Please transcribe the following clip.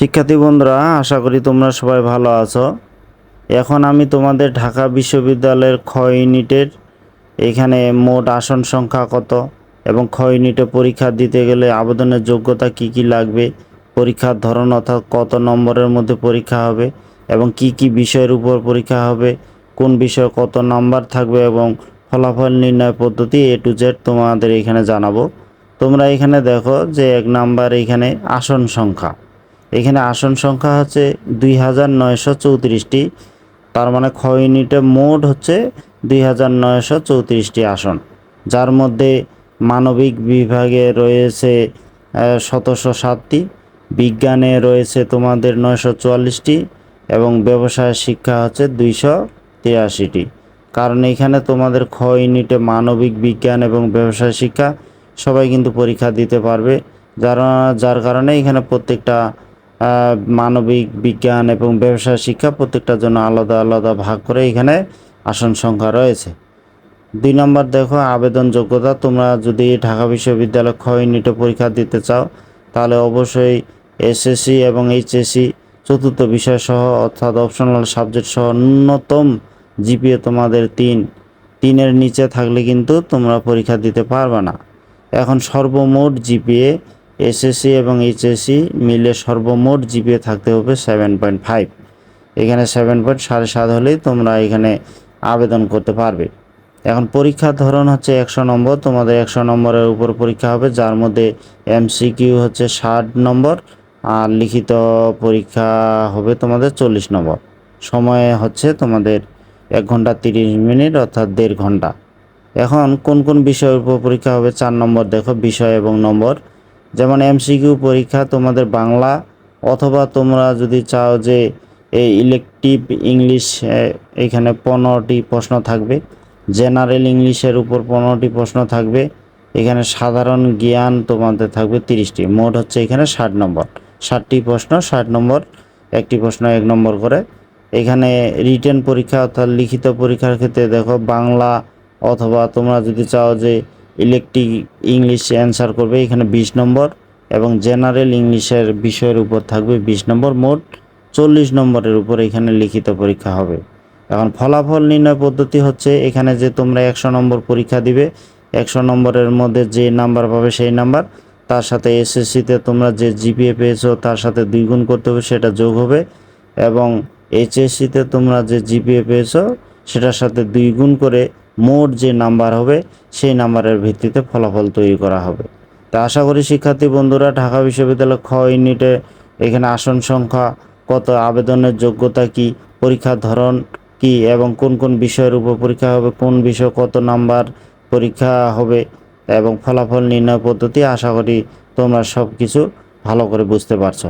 শিক্ষার্থী বন্ধুরা, আশা করি তোমরা সবাই ভালো আছো। এখন আমি তোমাদের ঢাকা বিশ্ববিদ্যালয়ের খ ইউনিটের এখানে মোট আসন সংখ্যা কত এবং খ ইউনিটে পরীক্ষা দিতে গেলে আবেদনের যোগ্যতা কি কি লাগবে, পরীক্ষার ধরন অর্থাৎ কত নম্বরের মধ্যে পরীক্ষা হবে এবং কি কি বিষয়ের উপর পরীক্ষা হবে, কোন বিষয়ে কত নাম্বার থাকবে এবং ফলাফল নির্ণয় পদ্ধতি এ টু জেড তোমাদের এখানে জানাব। তোমরা এখানে দেখো যে এক নাম্বার এখানে আসন সংখ্যা। এখানে আসন সংখ্যা হচ্ছে দুই হাজার নয়শো চৌত্রিশটি। তার মানে খ ইউনিটে মোট হচ্ছে দুই হাজার নয়শো চৌত্রিশটি আসন। যার মধ্যে মানবিক বিভাগে রয়েছে সতেরোশো সাতটি, বিজ্ঞানে রয়েছে তোমাদের নয়শো চুয়াল্লিশটি এবং ব্যবসায় শিক্ষা হচ্ছে দুইশো তিরাশিটি। কারণ এখানে তোমাদের খ ইউনিটে মানবিক বিজ্ঞান এবং ব্যবসায় শিক্ষা সবাই কিন্তু পরীক্ষা দিতে পারবে। যারা, যার কারণে এখানে প্রত্যেকটা মানবিক বিজ্ঞান এবং ব্যবসায় শিক্ষা প্রত্যেকটার জন্য আলাদা আলাদা ভাগ করে এখানে আসন সংখ্যা রয়েছে। দুই নম্বর দেখো, আবেদন যোগ্যতা। তোমরা যদি ঢাকা বিশ্ববিদ্যালয় খ পরীক্ষা দিতে চাও, তাহলে অবশ্যই এসএসসি এবং এইচএসসি চতুর্থ বিষয় সহ অর্থাৎ অপশনাল সাবজেক্ট সহ ন্যূনতম জিপিএ তোমাদের তিন। তিনের নিচে থাকলে কিন্তু তোমরা পরীক্ষা দিতে পারবে না। এখন সর্বমোট জিপিএ এসএসসি এবং এইচএসসি মিলে সর্বমোট জিপিএ থাকতে হবে সেভেন পয়েন্ট ফাইভ এখানে সেভেন পয়েন্ট সাড়ে সাত হলেই তোমরা এখানে আবেদন করতে পারবে। এখন পরীক্ষার ধরন হচ্ছে একশো নম্বর। তোমাদের একশো নম্বরের উপর পরীক্ষা হবে, যার মধ্যে এমসিকিউ হচ্ছে ষাট নম্বর আর লিখিত পরীক্ষা হবে তোমাদের চল্লিশ নম্বর। সময় হচ্ছে তোমাদের এক ঘণ্টা তিরিশ মিনিট অর্থাৎ দেড় ঘণ্টা। এখন কোন কোন বিষয়ের উপর পরীক্ষা হবে চার নম্বর দেখো, বিষয় এবং নম্বর। যেমন এমসিকিউ পরীক্ষা তোমাদের বাংলা, অথবা তোমরা যদি চাও যে এই ইলেকটিভ ইংলিশ এখানে পনেরোটি প্রশ্ন থাকবে। জেনারেল ইংলিশের উপর পনেরোটি প্রশ্ন থাকবে। এখানে সাধারণ জ্ঞান তোমাদের থাকবে তিরিশটি। মোট হচ্ছে এখানে ষাট নম্বর। ষাটটি প্রশ্ন, ষাট নম্বর। একটি প্রশ্ন এক নম্বর করে। এখানে রিটেন পরীক্ষা অর্থাৎ লিখিত পরীক্ষার ক্ষেত্রে দেখো বাংলা, অথবা তোমরা যদি চাও যে ইলেকট্রিক ইংলিশ অ্যান্সার করবে, এখানে বিশ নম্বর, এবং জেনারেল ইংলিশের বিষয়ের উপর থাকবে বিশ নম্বর, মোট চল্লিশ নম্বরের উপর এখানে লিখিত পরীক্ষা হবে। এখন ফলাফল নির্ণয় পদ্ধতি হচ্ছে, এখানে যে তোমরা একশো নম্বর পরীক্ষা দিবে, একশো নম্বরের মধ্যে যে নাম্বার পাবে সেই নাম্বার, তার সাথে এসএসসিতে তোমরা যে জিপিএ পেয়েছ, তার সাথে দুই গুণ করতে হবে, সেটা যোগ হবে, এবং এইচএসসিতে তোমরা যে জিপিএ পেয়েছ, সেটার সাথে দুই গুণ করে মোট যে নাম্বার হবে, সেই নাম্বারের ভিত্তিতে ফলাফল তৈরি করা হবে। তা আশা করি শিক্ষার্থী বন্ধুরা, ঢাকা বিশ্ববিদ্যালয় খ ইউনিটে এখানে আসন সংখ্যা, কত আবেদনের যোগ্যতা কি, পরীক্ষার ধরন কি, এবং কোন কোন বিষয়ের উপর পরীক্ষা হবে, কোন বিষয়ে কত নাম্বার পরীক্ষা হবে, এবং ফলাফল নির্ণয় পদ্ধতি, আশা করি তোমরা সব কিছু ভালো করে বুঝতে পারছ।